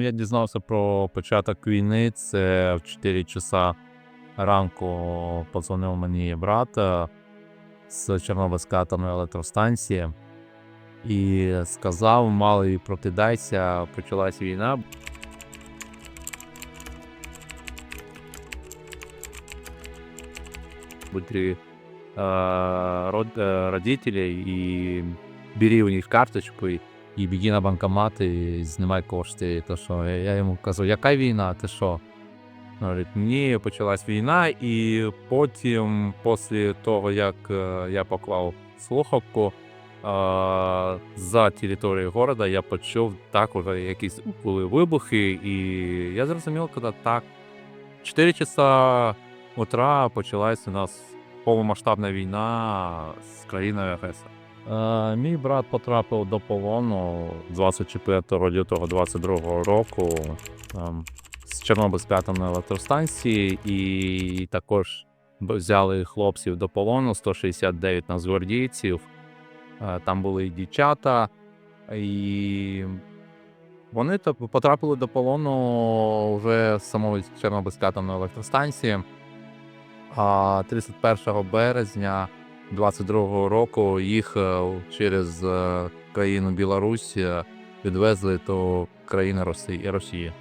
Ну, я дізнався про початок війни. Це в 4 часа ранку подзвонив мені брат е, з Чорнобильської атомної електростанції і сказав: малий, прокидайся, почалась війна. Будь род, э, родителей и бери у них карточку і, біги на банкомат і знімай кошти. І то що я, я йому кажу, яка війна? Ти що? Говорить, ні, почалась війна, і потім, після того, як е, я поклав слухавку, е, за територією міста я почув також якісь були вибухи, і я зрозумів, коли так. 4 часа утра почалась у нас повномасштабна війна з країною агресора. Е, мій брат потрапив до полону 24 лютого 22 року ем, з Чорнобильської електростанції, і також взяли хлопців до полону 169 нацгвардійців. Е, Там були і дівчата, і вони потрапили до полону вже з самої Чорнобильської атомної електростанції. А 31 березня 22-го року їх е, через е, країну Білорусь е, відвезли до країни Росії.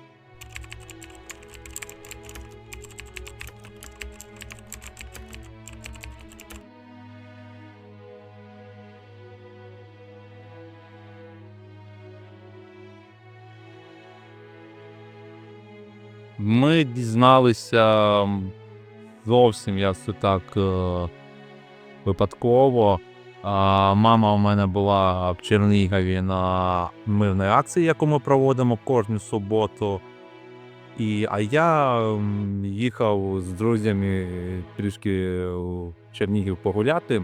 Ми дізналися зовсім я це так випадково. А, мама у мене була в Чернігові на мирній акції, яку ми проводимо кожну суботу. І, а я їхав з друзями трішки у Чернігів погуляти.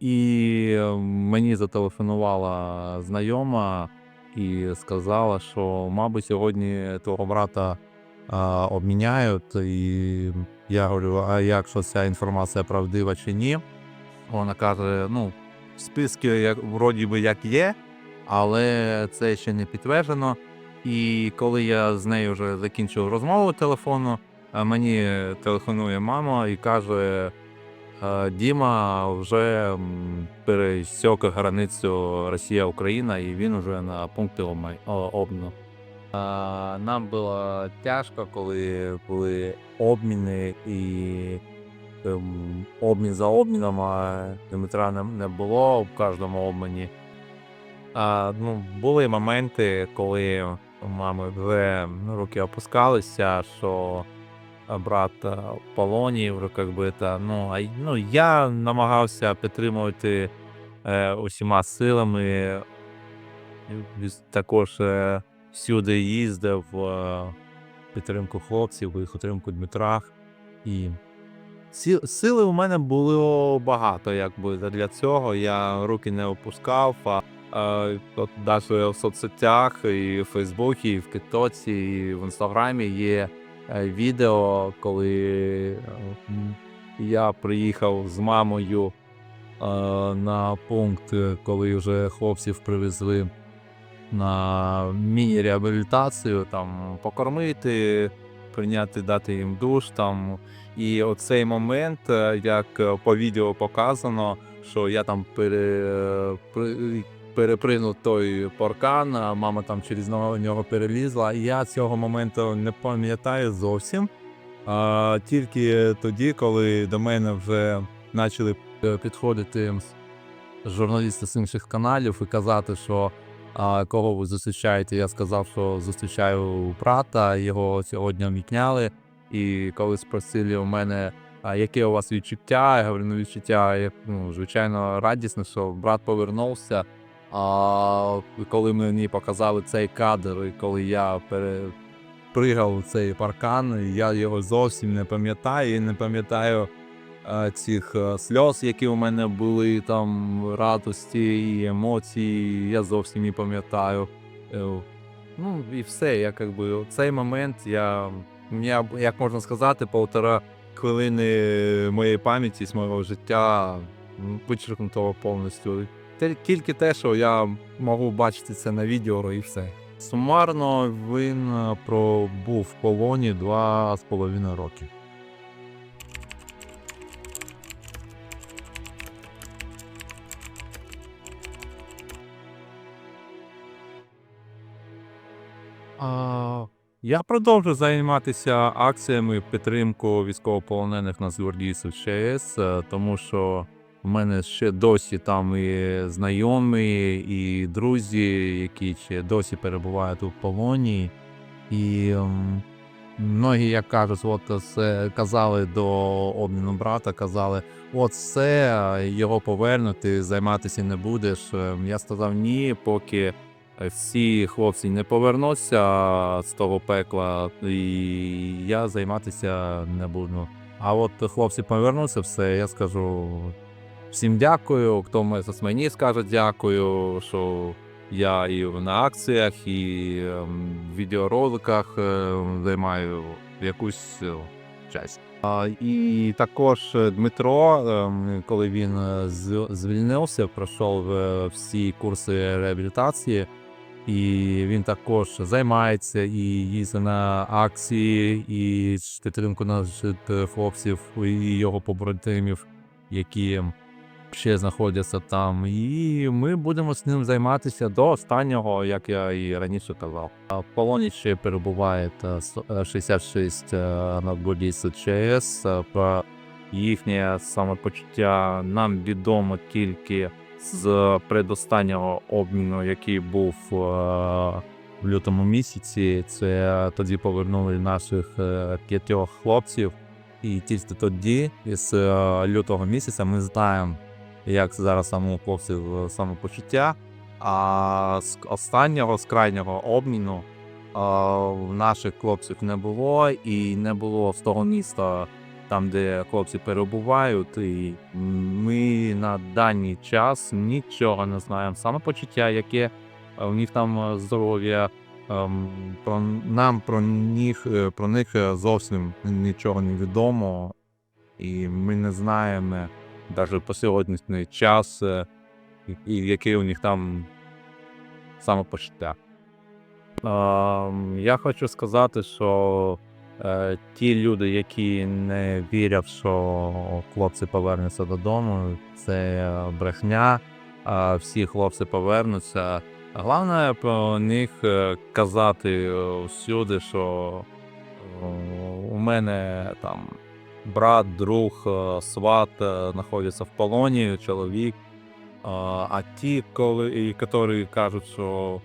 І мені зателефонувала знайома і сказала, що, мабуть, сьогодні твого брата а, обміняють. І я говорю, а якщо ця інформація правдива чи ні? Вона каже: ну, списки як, вроді би як є, але це ще не підтверджено. І коли я з нею вже закінчив розмову телефону, мені телефонує мама і каже: «Е, Діма вже пересік границю Росія-Україна, і він вже на обмай- обміну. Нам було тяжко, коли були обміни і ем, обмін за обміном, а Дмитра не, не було в кожному обміні. А, ну, були моменти, коли мами вже руки опускалися, що брат а, в полоні, вже як би та, ну, а ну, я намагався підтримувати е, усіма силами. Також е, всюди їздив е, підтримку хлопців, підтримку Дмитра. І Сили у мене було багато, якби для цього. Я руки не опускав. А, а от навіть в соцсетях, і в Фейсбуці, і в Тіктоці, і в Інстаграмі є е, відео, коли е, я приїхав з мамою е, на пункт, е, коли вже хлопців привезли на міні-реабілітацію, там покормити, прийняти, дати їм душ там. І оцей момент, е, як е, по відео показано, що я там пере, при- перепринув той паркан, а мама там через нього перелізла. Я цього моменту не пам'ятаю зовсім. А, тільки тоді, коли до мене вже почали е, підходити журналісти з інших каналів і казати, що кого ви зустрічаєте, я сказав, що зустрічаю брата, його сьогодні обмітняли. І коли спросили у мене, а яке у вас відчуття, я говорю, ну відчуття, ну, звичайно, радісне, що брат повернувся. А коли мені показали цей кадр, і коли я перепригав цей паркан, я його зовсім не пам'ятаю і не пам'ятаю цих е, сльоз, які у мене були, там радості і емоції, я зовсім не пам'ятаю. Е, Ну і все, я якби у цей момент я, я як можна сказати, полтора хвилини моєї пам'яті з мого життя вичеркнутого повністю. Тільки те, що я можу бачити це на відео і все. Сумарно він е, пробув в полоні два з половиною роки. А, я продовжу займатися акціями підтримку військовополонених нацгвардійців ЧС, е, тому що в мене ще досі там і знайомі, і друзі, які ще досі перебувають у полоні. І ем, многі, як кажуть, от це казали до обміну брата, казали, от все, його повернути, займатися не будеш. Ем, Я сказав ні, поки всі хлопці не повернуться з того пекла, і я займатися не буду. А от хлопці повернуться, все, я скажу всім дякую. Хто мені скаже дякую, що я і на акціях, і ем, в відеороликах е, займаю якусь е, часть. А, і також Дмитро, ем, коли він е, звільнився, пройшов всі курси реабілітації. І він також займається і їздить на акції, і підтримку наших хлопців і його побратимів, які ще знаходяться там. І ми будемо з ним займатися до останнього, як я і раніше казав. В полоні ще перебуває е, с- е, 66 надбудійців ЧС. Про їхнє самопочуття нам відомо тільки з предостаннього обміну, який був е, в лютому місяці. Це тоді повернули наших е, п'ятьох хлопців. І тільки тоді, з е, лютого місяця, ми знаємо, як зараз саме у хлопців самопочуття. А з останнього, з крайнього обміну наших хлопців не було, і не було з того міста, там, де хлопці перебувають. І ми на даний час нічого не знаємо. Самопочуття, яке е, у них там е, здоров'я. ем, Про нам про них, е, про них е, зовсім нічого не відомо, і ми не знаємо навіть по сьогоднішній час, е, і- яке у них там самопочуття. Ем, Я хочу сказати, що е, ті люди, які не вірять, що хлопці повернуться додому, це брехня. а Всі хлопці повернуться. Головне про них е, казати е, всюди, що е, у мене там брат, друг, е, сват е, знаходяться в полоні, чоловік. А ті, коли, які кажуть, що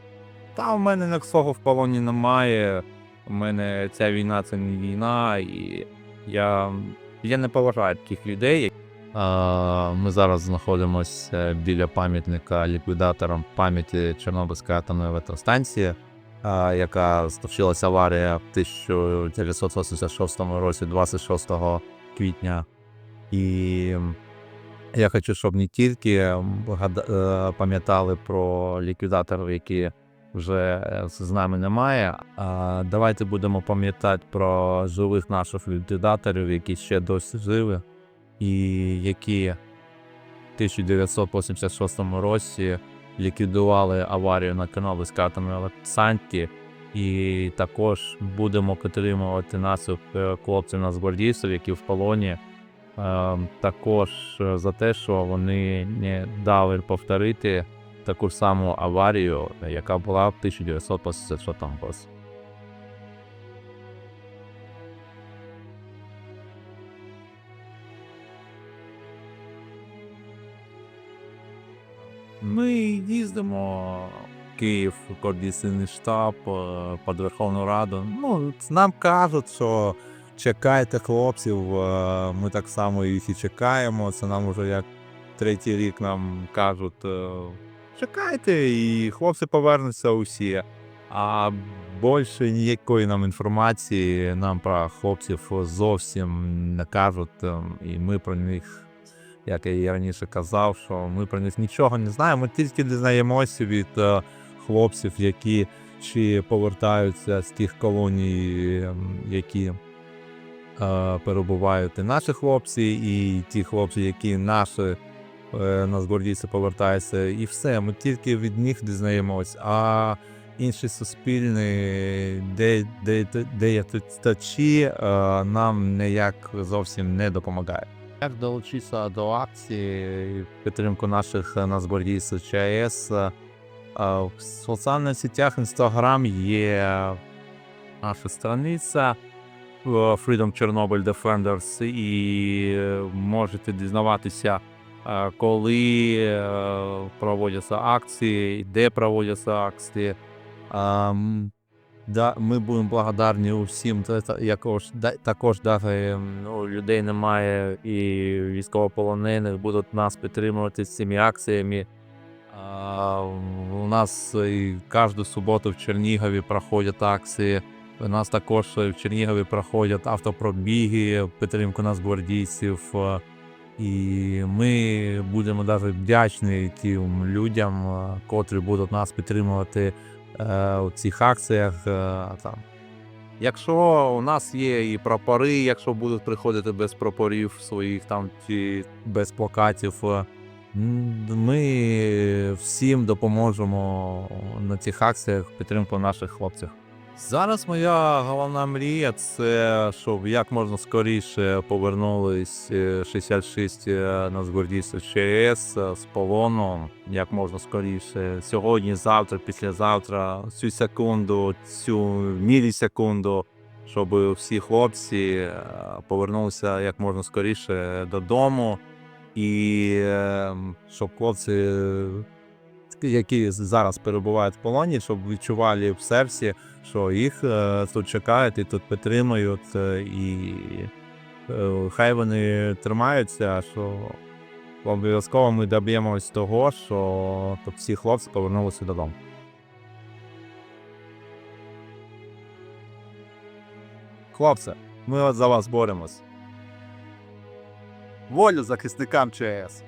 та в мене нікого в полоні немає, у мене ця війна це не війна, і я, я не поважаю таких людей. Ми зараз знаходимося біля пам'ятника ліквідаторам пам'яті Чорнобильської атомної електростанції, яка стовчилася аварія в 1986 році, 26 квітня. І я хочу, щоб не тільки е, пам'ятали про ліквідаторів, які вже е, з нами немає. А давайте будемо пам'ятати про живих наших ліквідаторів, які ще досі живі, і які в 1986 році ліквідували аварію на Чорнобильській атомній електростанції. І також будемо підтримувати наших е, хлопців нацгвардійців, які в полоні. Е, Також за те, що вони не дали повторити таку ж саму аварію, яка була в 1986 році. Ми їздимо в Київ, координаційний штаб, е, під Верховну Раду. Ну, нам кажуть, що чекайте хлопців, е, ми так само їх і чекаємо. Це нам вже як третій рік нам кажуть, е, чекайте, і хлопці повернуться усі. А більше ніякої нам інформації нам про хлопців зовсім не кажуть, е, і ми про них як я і раніше казав, що ми про них нічого не знаємо. Ми тільки дізнаємося від е, хлопців, які чи повертаються з тих колоній, ем, які е, перебувають і наші хлопці, і ті хлопці, які наші е, нацгвардійці повертаються, і все. Ми тільки від них дізнаємось. А інші суспільні де, де, де, точі нам ніяк зовсім не допомагає. Як долучитися до акції в підтримку наших нацгвардійців ЧАЕС? Е, В соціальних сетях Instagram є наша страниця е, Freedom Chernobyl Defenders і е, можете дізнаватися, е, коли е, проводяться акції, де проводяться акції. Ми будемо благодарні усім. Якож, також даже, ну, людей немає і військовополонених будуть нас підтримувати з цими акціями. У нас і кожну суботу в Чернігові проходять акції. У нас також в Чернігові проходять автопробіги підтримку нас гвардійців. І ми будемо даже вдячні тим людям, котрі будуть нас підтримувати е, у цих акціях. е, Там. Якщо у нас є і прапори, якщо будуть приходити без прапорів своїх там чи без плакатів, е, ми всім допоможемо на цих акціях підтримку наших хлопців. Зараз моя головна мрія це щоб як можна скоріше повернулись е, 66 е, нацгвардійців ЧС е, з полону, як можна скоріше. Сьогодні, завтра, післязавтра, цю секунду, цю мілісекунду, щоб всі хлопці е, повернулися як можна скоріше додому, і е, щоб хлопці, е, які зараз перебувають в полоні, щоб відчували в серці що їх е, тут чекають і тут підтримують, е, і е, хай вони тримаються, що обов'язково ми доб'ємось того, що всі хлопці повернулися додому. Хлопці, ми от за вас боремось. Волю захисникам ЧС!